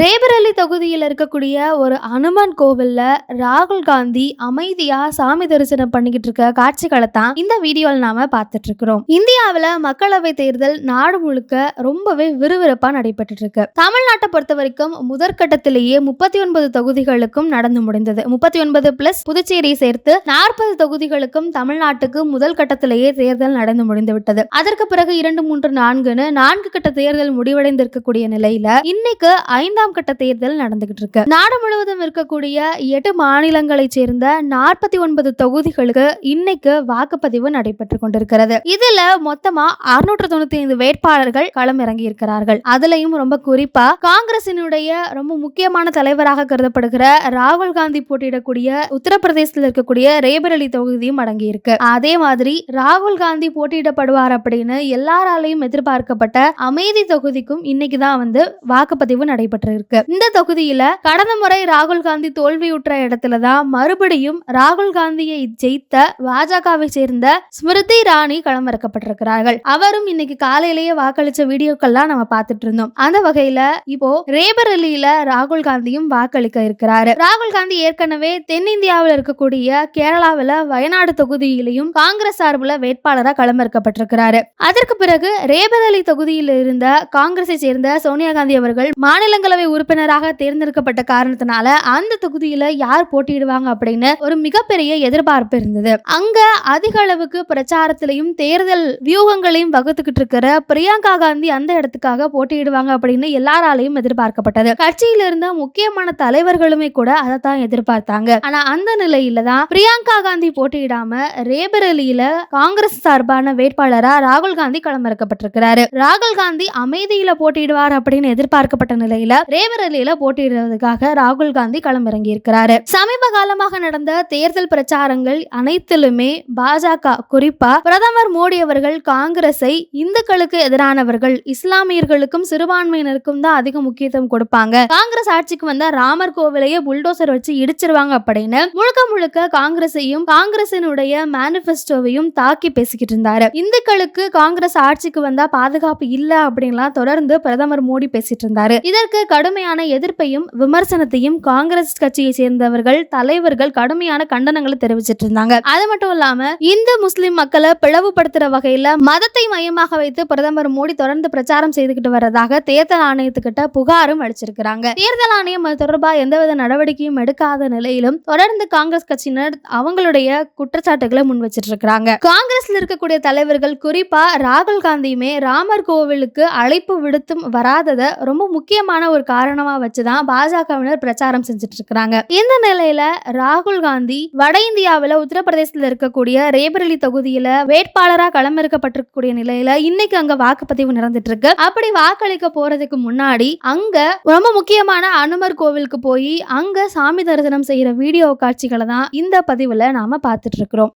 ரேபரலி தொகுதியில் இருக்கக்கூடிய ஒரு அனுமன் கோவில்ல ராகுல் காந்தி அமைதியா சாமி தரிசனம் பண்ணிக்கிட்டு இருக்க காட்சிகளை தான் இந்த வீடியோவில் நாம பார்த்துட்டு இருக்கிறோம். இந்தியாவில் மக்களவை தேர்தல் நாடு முழுக்க ரொம்பவே விறுவிறுப்பா நடைபெற்று இருக்கு. தமிழ்நாட்டை பொறுத்த வரைக்கும் முதற்கட்டத்திலேயே முப்பத்தி ஒன்பது தொகுதிகளுக்கும் நடந்து முடிந்தது. முப்பத்தி ஒன்பது பிளஸ் புதுச்சேரியை சேர்த்து நாற்பது தொகுதிகளுக்கும் தமிழ்நாட்டுக்கு முதல் கட்டத்திலேயே தேர்தல் நடந்து முடிந்து விட்டது. அதற்கு பிறகு இரண்டு மூன்று நான்குன்னு நான்கு கட்ட தேர்தல் முடிவடைந்திருக்கக்கூடிய நிலையில இன்னைக்கு ஐந்து ஐந்தாம் கட்ட தேர்தல் நடந்துகிட்டு இருக்கு. நாடு முழுவதும் இருக்கக்கூடிய எட்டு மாநிலங்களைச் சேர்ந்த நாற்பத்தி ஒன்பது தொகுதிகளுக்கு இன்னைக்கு வாக்குப்பதிவு நடைபெற்று கொண்டிருக்கிறது. இதுல மொத்தமா அறுநூற்று தொண்ணூத்தி ஐந்து வேட்பாளர்கள் களம் இறங்கி இருக்கிறார்கள். அதுலயும் ரொம்ப குறிப்பா காங்கிரசினுடைய ரொம்ப முக்கியமான தலைவராக கருதப்படுகிற ராகுல் காந்தி போட்டியிடக்கூடிய உத்தரப்பிரதேசத்தில் இருக்கக்கூடிய ரேபரலி தொகுதியும் அடங்கி இருக்கு. அதே மாதிரி ராகுல் காந்தி போட்டியிடப்படுவார் அப்படின்னு எல்லாராலையும் எதிர்பார்க்கப்பட்ட அமைதி தொகுதிக்கும் இன்னைக்கு தான் வந்து வாக்குப்பதிவு நடைபெற்று இருக்கு. இந்த தொகுதியில கடந்த முறை ராகுல் காந்தி தோல்வியுற்ற இடத்துல தான் மறுபடியும் ராகுல் காந்தியை ஜெயித்த பாஜகவை சேர்ந்த ஸ்மிருதி இராணி களமிறக்கப்பட்டிருக்கிறார்கள். அவரும் இன்னைக்கு காலையிலேயே வாக்களிச்ச வீடியோக்கள்லாம் நம்ம பார்த்துட்டு இருந்தோம். அந்த வகையில இப்போ ரேபரலியில ராகுல் காந்தியும் வாக்களிக்க இருக்கிறாரு. ராகுல் காந்தி ஏற்கனவே தென்னிந்தியாவில் இருக்கக்கூடிய கேரளாவில் வயநாடு தொகுதியிலையும் காங்கிரஸ் சார்பில் வேட்பாளராக களமிறக்கப்பட்டிருக்கிறாரு. அதற்கு பிறகு ரேபரலி தொகுதியில் இருந்த காங்கிரஸை சேர்ந்த சோனியா காந்தி அவர்கள் மாநிலங்களவை உறுப்பினராக தேர்ந்தெடுக்கப்பட்ட காரணத்தினால அந்த தொகுதியில யார் போட்டியிடுவாங்க அப்படின்னு ஒரு மிகப்பெரிய எதிர்பார்ப்பு இருந்தது. அங்க அதிக அளவுக்கு பிரச்சாரத்திலையும் தேர்தல் வியூகங்களையும் வகுத்துக்கிட்டு இருக்கிற பிரியங்கா காந்தி அந்த இடத்துக்காக போட்டியிடுவாங்க அப்படின்னு எல்லாராலையும் எதிர்பார்க்கப்பட்டது. கட்சியில இருந்த முக்கியமான தலைவர்களுமே கூட அதை தான் எதிர்பார்த்தாங்க. ஆனா அந்த நிலையில தான் பிரியங்கா காந்தி போட்டியிடாம ரேபரலியில காங்கிரஸ் சார்பான வேட்பாளரா ராகுல் காந்தி களமிறக்கப்பட்டிருக்கிறாரு. ராகுல் காந்தி அமைதியில போட்டியிடுவார் அப்படின்னு எதிர்பார்க்கப்பட்ட நிலையில ரேபரேலியில போட்டியிடுவதற்காக ராகுல் காந்தி களமிறங்கி இருக்கிறாரு சமீப காலமாக நடந்த தேர்தல் பிரச்சாரங்கள் அனைத்திலுமே பாஜக குறிப்பா பிரதமர் மோடி அவர்கள் காங்கிரஸை இந்துக்களுக்கு எதிரானவர்கள் இஸ்லாமியர்களுக்கும் சிறுபான்மையினருக்கும் தான் அதிக முக்கியத்துவம் கொடுப்பாங்க. காங்கிரஸ் ஆட்சிக்கு வந்த ராமர் கோவிலையே புல்டோசர் வச்சு இடிச்சிருவாங்க அப்படின்னு முழுக்க முழுக்க காங்கிரஸையும் காங்கிரசினுடைய மேனிபெஸ்டோவையும் தாக்கி பேசிக்கிட்டு இருந்தாரு. இந்துக்களுக்கு காங்கிரஸ் ஆட்சிக்கு வந்தா பாதுகாப்பு இல்ல அப்படின்லாம் தொடர்ந்து பிரதமர் மோடி பேசிட்டு இருந்தாரு. இதற்கு கடுமையான எதிர்ப்பையும் விமர்சனத்தையும் காங்கிரஸ் கட்சியை சேர்ந்தவர்கள் தலைவர்கள் கடுமையான கண்டனங்களை தெரிவிச்சிட்டு இருந்தாங்க அது மட்டும் இல்லாம இந்து முஸ்லிம் மக்களை பிளவுபடுத்துற வகையில மதத்தை மையமாக வைத்து பிரதமர் மோடி தொடர்ந்து பிரச்சாரம் செய்துகிட்டு வர்றதாக தேர்தல் ஆணையத்துக்கிட்ட புகாரும் அளிச்சிருக்கிறாங்க. தேர்தல் ஆணையம் அது தொடர்பாக எந்தவித நடவடிக்கையும் எடுக்காத நிலையிலும் தொடர்ந்து காங்கிரஸ் கட்சியினர் அவங்களுடைய குற்றச்சாட்டுகளை முன் வச்சிட்டு இருக்கிறாங்க காங்கிரஸ்ல இருக்கக்கூடிய தலைவர்கள் குறிப்பா ராகுல் காந்தியுமே ராமர் கோவிலுக்கு அழைப்பு விடுத்தும் வராததை ரொம்ப முக்கியமான ஒரு காரணமா வச்சுதான் பாஜகவினர் பிரச்சாரம் செஞ்சுட்டு இருக்கிறாங்க இந்த நிலையில ராகுல் காந்தி வட இந்தியாவில் உத்தரப்பிரதேசத்தில் இருக்கக்கூடிய ரேபரலி தொகுதியில வேட்பாளரா களமிறக்கப்பட்டிருக்கக்கூடிய நிலையில இன்னைக்கு அங்க வாக்குப்பதிவு நடந்துட்டு இருக்கு அப்படி வாக்களிக்க போறதுக்கு முன்னாடி அங்க ரொம்ப முக்கியமான அனுமர் கோவிலுக்கு போய் அங்க சாமி தரிசனம் செய்யற வீடியோ காட்சிகளை தான் இந்த பதிவுல நாம பார்த்துட்டு இருக்கிறோம்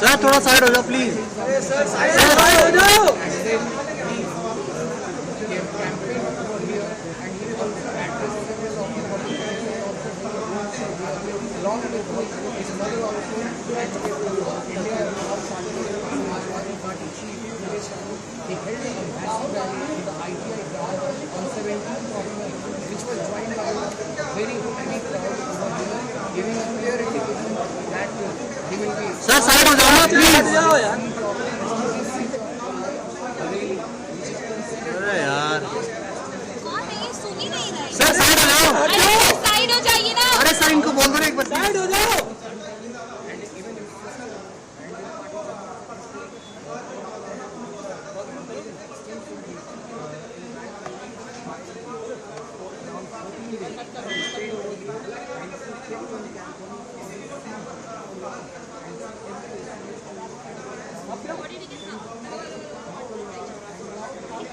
सर थोड़ा साइड हो जाओ प्लीज़ साइड हो जाओ India Party Chief, Vijay Chalu, they held an ambassador rally अरे यार कौन है ये सुन ही नहीं रहा सर साइड हो जाओ अरे साइड हो जाइए ना अरे सर को बोल दो एक बार साइड हो जाओ